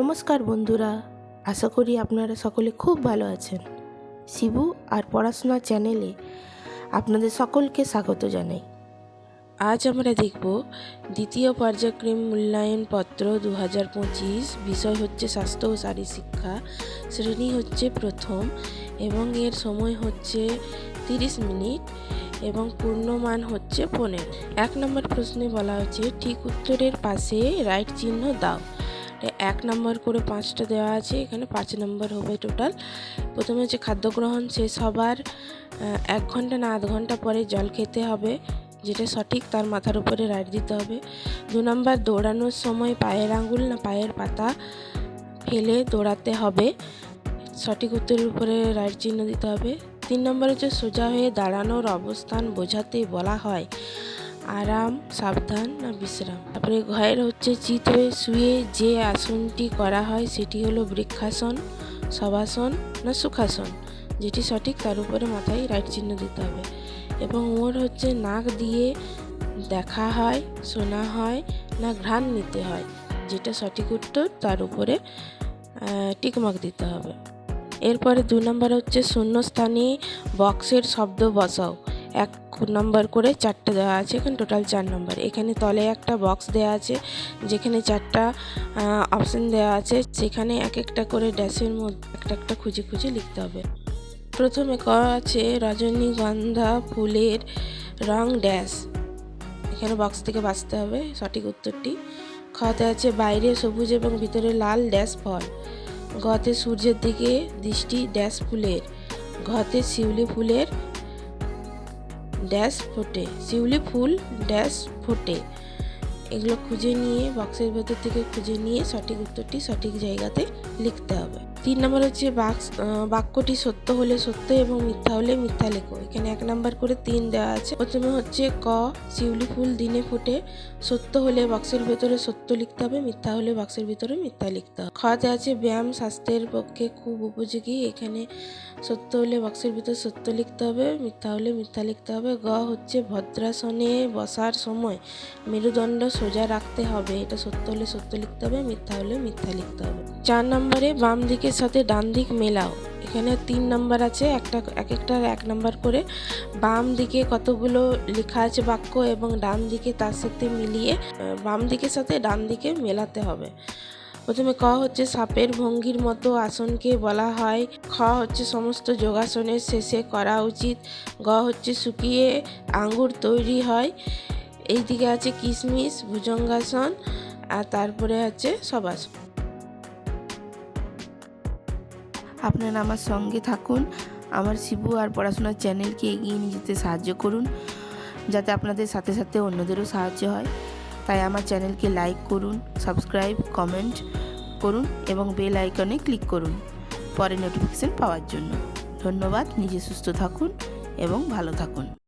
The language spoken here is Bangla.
নমস্কার বন্ধুরা, আশা করি আপনারা সকলে খুব ভালো আছেন। শিবু আর পড়াশোনা চ্যানেলে আপনাদের সকলকে স্বাগত জানাই। আজ আমরা দেখব দ্বিতীয় পর্যায়ক্রম মূল্যায়ন পত্র দু হাজার পঁচিশ, বিষয় হচ্ছে স্বাস্থ্য ও শারীর শিক্ষা, শ্রেণি হচ্ছে প্রথম এবং এর সময় হচ্ছে তিরিশ মিনিট এবং পূর্ণমান হচ্ছে পনেরো। এক নম্বর প্রশ্নে বলা হচ্ছে, ঠিক উত্তরের পাশে রাইট চিহ্ন দাও। এক নম্বর করে পাঁচটা দেওয়া আছে, এখানে পাঁচ নম্বর হবে টোটাল। প্রথমে হচ্ছে খাদ্য গ্রহণ শেষ হবার এক ঘণ্টা না আধ ঘণ্টা পরে জল খেতে হবে, যেটা সঠিক তার মাথার উপরে রাইট দিতে হবে। দু নম্বর, দৌড়ানোর সময় পায়ের আঙুল না পায়ের পাতা ফেলে দৌড়াতে হবে, সঠিক উত্তরের উপরে রাইট চিহ্ন দিতে হবে। তিন নম্বর হচ্ছে সোজা হয়ে দাঁড়ানোর অবস্থান বোঝাতে বলা হয়। আরাম, সাবধান না বিশ্রাম? তারপরে ঘয়ের হচ্ছে চিত হয়ে শুয়ে যে আসনটি করা হয় সেটি হলো বৃক্ষাসন, শবাসন না সুখাসন। যেটি সঠিক তার উপরে মাথায় রাইট চিহ্ন দিতে হবে। এবং ওর হচ্ছে নাক দিয়ে দেখা হয়, শোনা হয় না ঘ্রাণ নিতে হয়। যেটা সঠিক উত্তর তার উপরে টিকমার্ক দিতে হবে। এরপরে দু নম্বর হচ্ছে শূন্যস্থানে বক্সের শব্দ বসাও। এক নম্বর করে চারটে দেওয়া আছে, এখানে টোটাল চার নম্বর এখানে তলে একটা বক্স দেওয়া আছে, যেখানে চারটা অপশন দেওয়া আছে। সেখানে এক একটা করে ড্যাশের মধ্যে একটা একটা খুঁজে খুঁজে লিখতে হবে। প্রথমে ক আছে, রজনীগন্ধা ফুলের রং ড্যাশ এখানে বক্স থেকে বাঁচতে হবে, সঠিক উত্তরটি। খতে আছে, বাইরে সবুজ এবং ভিতরে লাল ড্যাশ ফল। গতে সূর্যের দিকে দৃষ্টি ড্যাশ ফুলের। ঘতে শিউলি ফুলের ড্যাশ ফোটে শিউলি ফুল ড্যাশ ফোটে। এগুলো খুঁজে নিয়ে বক্সের ভেতর থেকে খুঁজে নিয়ে সঠিক উত্তরটি সঠিক জায়গাতে লিখতে হবে। তিন নম্বর হচ্ছে বাক্স বাক্যটি সত্য হলে সত্য এবং মিথ্যা হলে মিথ্যা লেখো। এখানে এক নাম্বার করে তিন দেওয়া আছে। প্রথমে হচ্ছে ক, শিউলি ফুল দিনে ফুটে। সত্য হলে বক্সের ভেতরে সত্য লিখতে হবে, মিথ্যা হলে বক্সের ভিতরে মিথ্যা লিখতে হবে। খ খতে আছে ব্যায়াম স্বাস্থ্যের পক্ষে খুব উপযোগী। এখানে সত্য হলে বক্সের ভিতরে সত্য লিখতে হবে, মিথ্যা হলে মিথ্যা লিখতে হবে। গ হচ্ছে ভদ্রাসনে বসার সময়। মেরুদণ্ড সোজা রাখতে হবে। এটা সত্য হলে সত্য লিখতে হবে, মিথ্যা হলে মিথ্যা লিখতে হবে। চার নম্বরে বাম দিকের সাথে ডান দিক মেলাও। এখানে তিন নম্বর আছে, একটা, এক একটার এক নম্বর করে বাম দিকে কতগুলো লেখা আছে বাক্য এবং ডান দিকে তার সাথে মিলিয়ে বাম দিকের সাথে ডান দিকে মেলাতে হবে। প্রথমে ক হচ্ছে সাপের ভঙ্গির মতো আসনকে বলা হয়। খ হচ্ছে সমস্ত যোগাসনের শেষে করা উচিত। গ হচ্ছে শুকিয়ে আঙ্গুর তৈরি হয়। এই দিকে আছে কিশমিশ ভুজঙ্গাসন, আর তারপরে আছে সবাসন আপনারা আমার সঙ্গে থাকুন। আমার শিবু আর পড়াশোনার চ্যানেলকে এগিয়ে নিয়ে যেতে সাহায্য করুন, যাতে আপনাদের সাথে সাথে অন্যদেরও সাহায্য হয়। তাই আমার চ্যানেলকে লাইক করুন, সাবস্ক্রাইব, কমেন্ট করুন এবং বেল আইকনে ক্লিক করুন, পরে নোটিফিকেশান পাওয়ার জন্য। ধন্যবাদ, নিজে সুস্থ থাকুন এবং ভালো থাকুন।